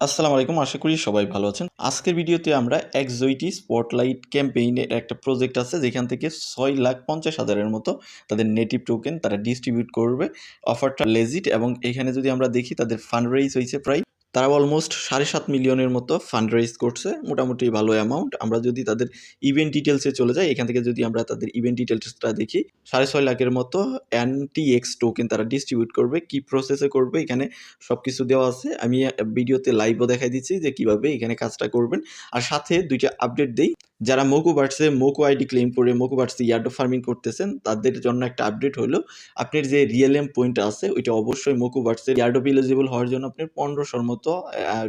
আসসালামু আলাইকুম, আশা করি সবাই ভালো আছেন। আজকের ভিডিওতে আমরা এক্সজয়টি স্পটলাইট ক্যাম্পেইনের একটা প্রজেক্ট আছে, যেখান থেকে ছয় লাখ পঞ্চাশ হাজারের মতো তাদের নেটিভ টোকেন তারা ডিস্ট্রিবিউট করবে। অফারটা লেজিট এবং এখানে যদি আমরা দেখি তাদের ফান্ড রেইজ হয়েছে প্রায় তারা অলমোস্ট সাড়ে সাত মিলিয়নের মতো ফান্ড রেজ করছে, মোটামুটি ভালো অ্যামাউন্ট আমরা যদি তাদের ইভেন্ট ডিটেলসে চলে যাই, এখান থেকে যদি আমরা তাদের ইভেন্ট ডিটেলসটা দেখি, সাড়ে ছয় লাখের মতো অ্যান্টি এক্স টোকেন তারা ডিস্ট্রিবিউট করবে, কি প্রসেসে করবে, এখানে সব কিছু দেওয়া আছে। আমি ভিডিওতে লাইভও দেখাই দিচ্ছি যে কীভাবে এখানে কাজটা করবেন। আর সাথে দুইটা আপডেট দেই। যারা মোকো বার্ডসে মোকো আইডি ক্লেম করে মোকো বার্ডসে ইয়ার্ডো ফার্মিং করতেছেন, তাদের জন্য একটা আপডেট হলো, আপনার যে রিয়েল এম পয়েন্ট আছে, ওইটা অবশ্যই মোকো বার্ডসের ইয়ার্ডো এলিজিবল হওয়ার জন্য আপনার পনেরোশোর মতো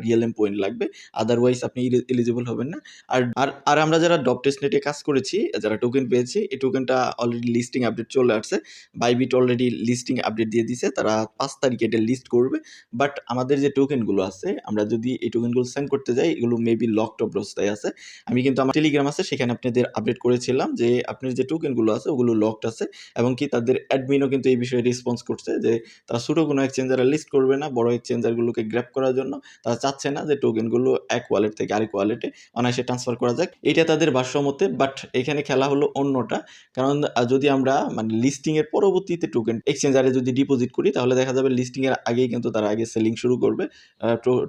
রিয়েল এম পয়েন্ট লাগবে আদারওয়াইজ আপনি এলিজিবল হবেন না। আর আর আমরা যারা ডপ নেটে কাজ করেছি, যারা টোকেন পেয়েছি, এই টোকেনটা অলরেডি লিস্টিং আপডেট চলে আসছে বাইবিট অলরেডি লিস্টিং আপডেট দিয়ে দিছে, তারা পাঁচ তারিখে এটা লিস্ট করবে বাট আমাদের যে টোকেনগুলো আছে, আমরা যদি এই টোকেনগুলো সেন্ড করতে যাই, এগুলো মেবি লকড অবস্থায় আছে। আমি কিন্তু আমার টেলিগ্রাম আছে, সেখানে আপনাদের আপডেট করেছিলাম যে আপনার যে টোকেনগুলো আছে, ওগুলো লকড আছে এবং কি তাদের অ্যাডমিনও কিন্তু এই বিষয়ে রেসপন্স করছে যে তারা ছোটো কোনো এক্সচেঞ্জারে লিস্ট করবে না, বড় এক্সচেঞ্জারগুলোকে গ্র্যাপ করার জন্য তারা চাচ্ছে না যে টোকেনগুলো এক ওয়ালেট থেকে আরেক ওয়ালেটে অনায়াসে ট্রান্সফার করা যাক। এটা তাদের ভাষ্যমতে বাট এখানে খেলা হলো অন্যটা। কারণ যদি আমরা মানে লিস্টিংয়ের পরবর্তীতে টোকেন এক্সচেঞ্জারে যদি ডিপোজিট করি, তাহলে দেখা যাবে লিস্টিংয়ের আগেই কিন্তু তারা আগে সেলিং শুরু করবে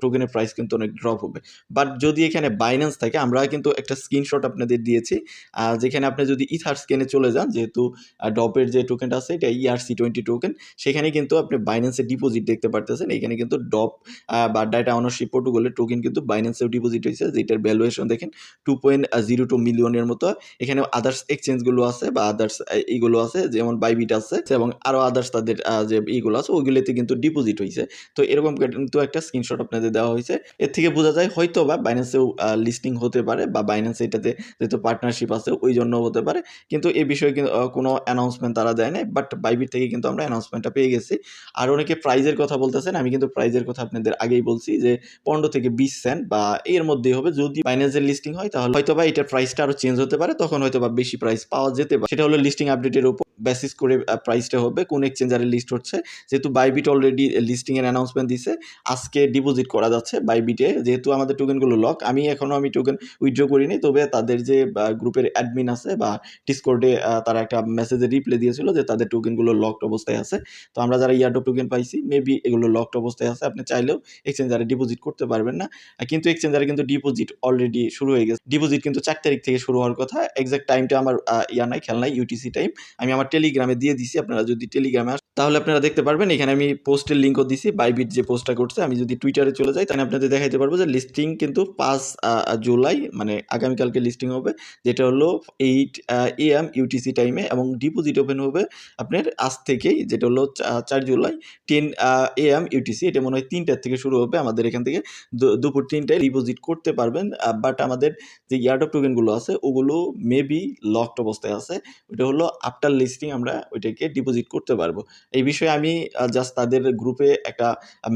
টোকেনের প্রাইস কিন্তু অনেক ড্রপ হবে। বাট যদি এখানে বাইন্যান্স থাকে, আমরা কিন্তু একটা স্ক্রিনশট আপনাদের দিয়েছি। আহ, যেখানে আপনি যদি ইথার স্ক্যানে চলে যান যেহেতু ডপের যে টোকেনটা আছে এটা ইআরসি টোয়েন্টি টোকেন সেখানে কিন্তু আপনি বাইন্যান্সে ডিপোজিট দেখতে পারতেছেন। এখানে কিন্তু ডপ বা ডাটা অনারশিপ প্রোটোকলের টোকেন কিন্তু বাইন্যান্সেও ডিপোজিট হয়েছে। যেটার ভ্যালুয়েশন দেখেন টু পয়েন্ট জিরো টু মিলিয়নের মতো। এখানে আদার্স এক্সচেঞ্জগুলো আছে বা আদার্স এইগুলো আছে যেমন বাইবিট আছে এবং আরও আদার্স তাদের যে ইগুলো আছে ওইগুলোতে কিন্তু ডিপোজিট হয়েছে। তো এরকম কিন্তু একটা স্ক্রিনশট আপনাদের দেওয়া হয়েছে। এর থেকে বোঝা যায় হয়তো বা বাইন্যান্সেও লিস্টিং হতে পারে বা বাইন্যান্স এটাতে যেহেতু পার্টনারশিপ আছে ওই জন্য হতে পারে। কিন্তু এই বিষয়ে কিন্তু কোনো অ্যানাউন্সমেন্ট তারা দেয় নাই বাট বাইবিট থেকে কিন্তু আমরা অ্যানাউন্সমেন্টটা পেয়ে গেছি। আর অনেকে প্রাইজের কথা বলতেছেন, আমি কিন্তু প্রাইজের কথা আপনাদের আগেই বলছি যে পনেরো থেকে বিশ সেন্ট বা এর মধ্যেই হবে। যদি বাইন্যান্সের লিস্টিং হয়, তাহলে হয়তো বা এটার প্রাইসটা আরও চেঞ্জ হতে পারে, তখন হয়তো বা বেশি প্রাইস পাওয়া যেতে পারে। সেটা হলো লিস্টিং আপডেটের উপর বেসিস করে প্রাইসটা হবে, কোন এক্সচেঞ্জারে লিস্ট হচ্ছে। যেহেতু বাইবিট অলরেডি লিস্টিংয়ের অ্যানাউন্সমেন্ট দিছে, আজকে ডিপোজিট করা যাচ্ছে বাইবিটে যেহেতু আমাদের টোকেনগুলো লক আমি এখনও আমি টোকেন উইথড্র করিনি, তবে তাদের যে গ্রুপের অ্যাডমিন আছে বা ডিসকোর্ডে তারা একটা মেসেজে রিপ্লে দিয়েছিল যে তাদের টোকেনগুলো লকড অবস্থায় আছে। তো আমরা যারা ইয়ারডো টোকেন পাইছি মেবি এগুলো লকড অবস্থায় আছে। আপনি চাইলেও এক্সচেঞ্জারে ডিপোজিট করতে পারবেন না। কিন্তু এক্সচেঞ্জারে কিন্তু ডিপোজিট অলরেডি শুরু হয়ে গেছে। ডিপোজিট কিন্তু চার তারিখ থেকে শুরু হওয়ার কথা। এক্সাক্ট টাইমটা আমার ইয়া নাই, খেয়াল নাই ইউটিসি টাইম আমি আমার টেলিগ্রামে দিয়ে দিছি। আপনারা যদি টেলিগ্রামে তাহলে আপনারা দেখতে পারবেন, এখানে আমি পোস্টের লিঙ্কও দিছি। বাইবিট যে পোস্টটা করছে, আমি যদি টুইটারে চলে যাই, তাহলে আপনাদের দেখাইতে পারব যে লিস্টিং কিন্তু পাঁচ জুলাই মানে আগামীকালকে লিস্টিং হবে, যেটা হলো এইট এ এম ইউটিসি টাইমে এবং ডিপোজিট ওপেন হবে আপনার আজ থেকেই, যেটা হলো চার জুলাই টেন এ এম ইউটিসি এটা মনে হয় তিনটার থেকে শুরু হবে, আমাদের এখান থেকে দুপুর তিনটায় ডিপোজিট করতে পারবেন বাট আমাদের যে ইয়ার্ড অফ টোকেনগুলো আছে, ওগুলো মেবি লকড অবস্থায় আছে ওটা হলো আফটার লিস্টিং আমরা ওইটাকে ডিপোজিট করতে পারব। এই বিষয়ে আমি জাস্ট তাদের গ্রুপে একটা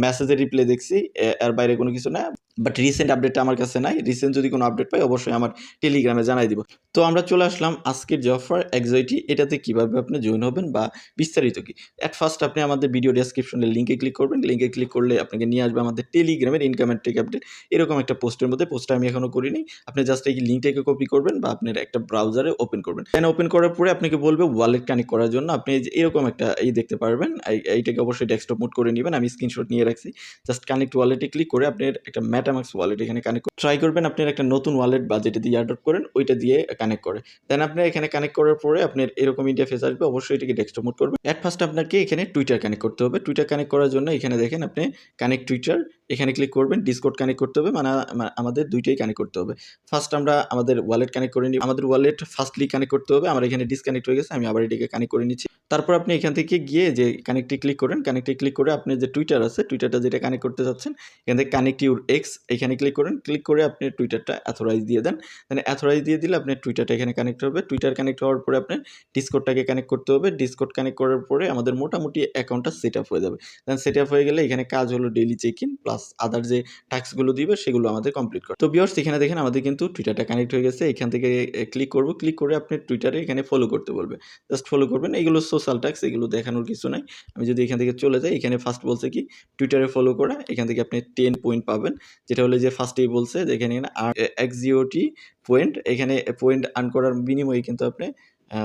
মেসেজের রিপ্লাই দেখছি এর বাইরে কোনো কিছু না। বাট রিসেন্ট আপডেটটা আমার কাছে নাই। রিসেন্ট যদি কোনো আপডেট পাই, অবশ্যই আমার টেলিগ্রামে জানাই দিব। তো আমরা চলে আসলাম আজকের যে অফার এক্সাইটি এটাতে কীভাবে আপনি জয়েন হবেন বা বিস্তারিত কি? অ্যাট ফার্স্ট আপনি আমাদের ভিডিও ডেসক্রিপশনের লিঙ্কে ক্লিক করবেন। লিঙ্কে ক্লিক করলে আপনাকে নিয়ে আসবে আমাদের টেলিগ্রামের ইনকামের টেক আপডেট এরকম একটা পোস্টের মধ্যে পোস্টটা আমি এখনও করিনি। আপনি জাস্ট এই লিঙ্কটাকে কপি করবেন বা আপনার একটা ব্রাউজারে ওপেন করবেন। দেন ওপেন করার পরে আপনাকে বলবে ওয়ালেট কানেক্ট করার জন্য। আপনি এরকম একটা এই দেখতে পারবেন। এইটাকে অবশ্যই ডেস্কটপ মোড করে নেবেন। আমি স্ক্রিনশট নিয়ে রাখছি। জাস্ট কানেক্ট ওয়ালেটে ক্লিক করে আপনার একটা ম্যাটামাক্স ওয়ালেট এখানে কানেক্ট ট্রাই করবেন, আপনার একটা নতুন ওয়ালেট বা যেটা দিয়ে অ্যাডপ্ট করেন, ওইটা দিয়ে কানেক্ট করে। দেন আপনি এখানে কানেক্ট করার পরে আপনার এরকম ইন্টারফেস আসবে, অবশ্যই এটাকে ডেস্কটপ মোড করবেন। অ্যাট ফার্স্ট আপনাকে এখানে টুইটার কানেক্ট করতে হবে। টুইটার কানেক্ট করার জন্য এখানে দেখেন আপনি কানেক্ট টুইটার এখানে ক্লিক করবেন ডিসকোড কানেক্ট করতে হবে মানে আমাদের দুইটাই কানেক্ট করতে হবে। ফার্স্ট আমরা আমাদের ওয়ালেট কানেক্ট করে নিই আমাদের ওয়ালেট ফার্স্টলি কানেক্ট করতে হবে, আমার এখানে ডিসকানেক্ট হয়ে গেছে, আমি আবার এটাকে কানেক্ট করে নিচ্ছি। তারপর আপনি এখান থেকে গিয়ে যে কানেক্টে ক্লিক করেন কানেক্টে ক্লিক করে আপনি যে টুইটার আছে টুইটারটা যেটা কানেক্ট করতে চাচ্ছেন, এখান থেকে কানেক্ট ইউর এক্স এখানে ক্লিক করেন। ক্লিক করে আপনি টুইটারটা অ্যাথোরাইজ দিয়ে দেন। দেন অ্যাথোরাইজ দিয়ে দিলে আপনার টুইটারটা এখানে কানেক্ট হবে। টুইটার কানেক্ট হওয়ার পরে আপনার ডিসকোডটাকে কানেক্ট করতে হবে। ডিসকোড কানেক্ট করার পরে আমাদের মোটামুটি অ্যাকাউন্টটা সেট আপ হয়ে যাবে। দেন সেট আপ হয়ে গেলে এখানে কাজ হলো daily check in plus other যে টাস্কগুলো দিবে সেগুলো আমাদের কমপ্লিট করে। তো বিয়ার্স এখানে দেখেন আমাদের কিন্তু টুইটারটা কানেক্ট হয়ে গেছে। এখান থেকে ক্লিক করব। ক্লিক করে আপনি টুইটারে এখানে ফলো করতে বলবে। জাস্ট ফলো করবেন। এগুলো সোশ্যাল ট্যাক্স এগুলো দেখানোর কিছু নাই। আমি যদি এখান থেকে চলে যাই, এখানে ফার্স্ট বলছে কি টুইটারে ফলো করা। এখান থেকে আপনি টেন পয়েন্ট পাবেন। যেটা হলো যে ফার্স্টেই বলছে যে এখানে এক্সিওটি পয়েন্ট এখানে পয়েন্ট আর্ন করার বিনিময়ে কিন্তু আপনি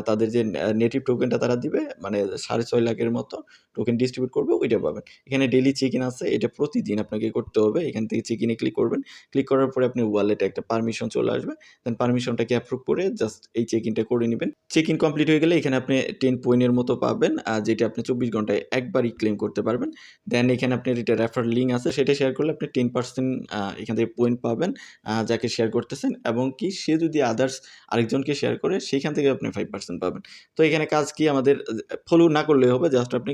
তাদের যে নেটিভ টোকেনটা তারা দিবে মানে সাড়ে ছয় লাখের মতো টোকেন ডিস্ট্রিবিউট করবে, ওইটা পাবেন। এখানে ডেলি চেক ইন আছে, এটা প্রতিদিন আপনাকে করতে হবে, এখান থেকে চেক ইনে ক্লিক করবেন ক্লিক করার পরে আপনি ওয়ালেটে একটা পারমিশন চলে আসবে দেন পারমিশনটাকে অ্যাপ্রুভ করে জাস্ট এই চেক ইনটা করে নেবেন। চেক ইন কমপ্লিট হয়ে গেলে এখানে আপনি টেন পয়েন্টের মতো পাবেন আর যেটা আপনি চব্বিশ ঘন্টায় একবারই ক্লেম করতে পারবেন। দেন এখানে আপনার এটা রেফার লিঙ্ক আছে, সেটা শেয়ার করলে আপনি টেন পার্সেন্ট এখান থেকে পয়েন্ট পাবেন যাকে শেয়ার করতেছেন, এবং কি সে যদি আদার্স আরেকজনকে শেয়ার করে সেইখান থেকে আপনি ফাইভ পার্সেন্ট পাবেন। তো এখানে কাজ কি আমাদের ফলো না করলে হবে জাস্ট আপনি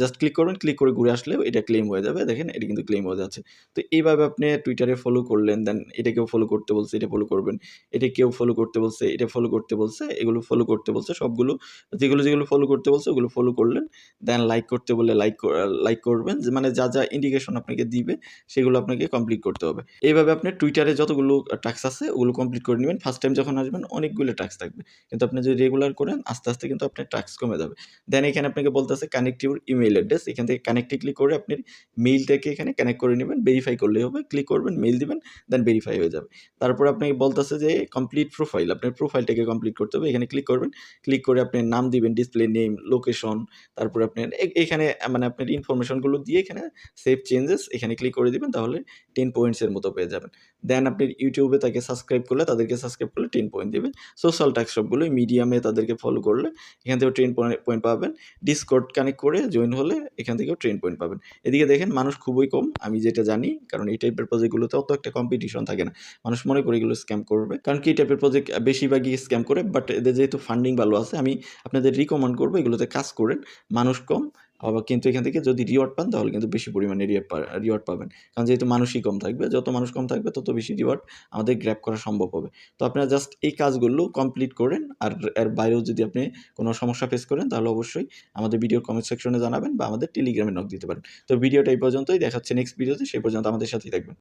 জাস্ট ক্লিক করবেন ক্লিক করে ঘুরে আসলেও এটা ক্লেম হয়ে যাবে, দেখেন এটা কিন্তু ক্লেম হয়ে যাচ্ছে। তো এইভাবে আপনি টুইটারে ফলো করলেন দেন এটা কেউ ফলো করতে বলছে, এটা ফলো করবেন, এটা কেউ ফলো করতে বলছে, এটা ফলো করতে বলছে, এগুলো ফলো করতে বলছে, সবগুলো, যেগুলো যেগুলো ফলো করতে বলছে, ওগুলো ফলো করলেন দেন লাইক করতে বললে লাইক লাইক করবেন মানে যা যা ইন্ডিকেশন আপনাকে দিবে, সেগুলো আপনাকে কমপ্লিট করতে হবে। এইভাবে আপনি টুইটারে যতগুলো টাস্ক আছে, ওগুলো কমপ্লিট করে নেবেন। ফার্স্ট টাইম যখন আসবেন, অনেকগুলো টাস্ক থাকবে। কিন্তু আপনি যদি রেগুলার করেন, আস্তে আস্তে কিন্তু আপনার টাস্ক কমে যাবে। দেন এখানে আপনাকে বলতেছে কানেক্ট ইউর ইমেল অ্যাড্রেস এখান থেকে কানেক্টে ক্লিক করে আপনি মেইলটাকে এখানে কানেক্ট করে নেবেন। ভেরিফাই করলেই হবে ক্লিক করবেন মেইল দিবেন দেন ভেরিফাই হয়ে যাবে। তারপর আপনাকে বলতেছে যে কমপ্লিট প্রোফাইল আপনার প্রোফাইলটাকে কমপ্লিট করতে হবে। এখানে ক্লিক করবেন ক্লিক করে আপনি নাম দিবেন ডিসপ্লে নেম লোকেশন তারপর আপনার এখানে মানে আপনার ইনফরমেশনগুলো দিয়ে এখানে সেভ চেঞ্জেস এখানে ক্লিক করে দিবেন, তাহলে টেন পয়েন্টসের মতো পেয়ে যাবেন। দেন আপনি ইউটিউবে তাকে সাবস্ক্রাইব করলে তাদেরকে সাবস্ক্রাইব করলে টেন পয়েন্ট দিবেন সোশ্যাল টাক্স মিডিয়ামে তাদেরকে ফলো করলে এখান থেকেও টেন পয়েন্ট পাবেন। ডিসকর্ড কানেক্ট করে জয়েন হলে এখান থেকেও ট্রেন পয়েন্ট পাবেন। এদিকে দেখেন মানুষ খুবই কম, আমি যেটা জানি, কারণ এই টাইপের প্রজেক্টগুলোতে অত একটা কম্পিটিশন থাকে না। মানুষ মনে করে এগুলো স্ক্যাম করবে। কারণ কি এই টাইপের প্রজেক্ট বেশিরভাগই স্ক্যাম করে বাট এদের যেহেতু ফান্ডিং ভালো আছে, আমি আপনাদের রিকমেন্ড করব এগুলোতে কাজ করেন। মানুষ কম আবার কিন্তু এখান থেকে যদি রিওয়ার্ড পান, তাহলে কিন্তু বেশি পরিমাণে রিওয়ার্ড রিওয়ার্ড পাবেন। কারণ যেহেতু মানুষই কম থাকবে, যত মানুষ কম থাকবে, তত বেশি রিওয়ার্ড আমাদের গ্র্যাপ করা সম্ভব হবে। তো আপনারা জাস্ট এই কাজগুলো কমপ্লিট করেন, আর এর বাইরেও যদি আপনি কোনো সমস্যা ফেস করেন, তাহলে অবশ্যই আমাদের ভিডিওর কমেন্ট সেকশনে জানাবেন, বা আমাদের টেলিগ্রামে নক দিতে পারেন। তো ভিডিওটা এই পর্যন্তই, দেখাচ্ছে নেক্সট ভিডিওতে সেই পর্যন্ত আমাদের সাথেই থাকবেন।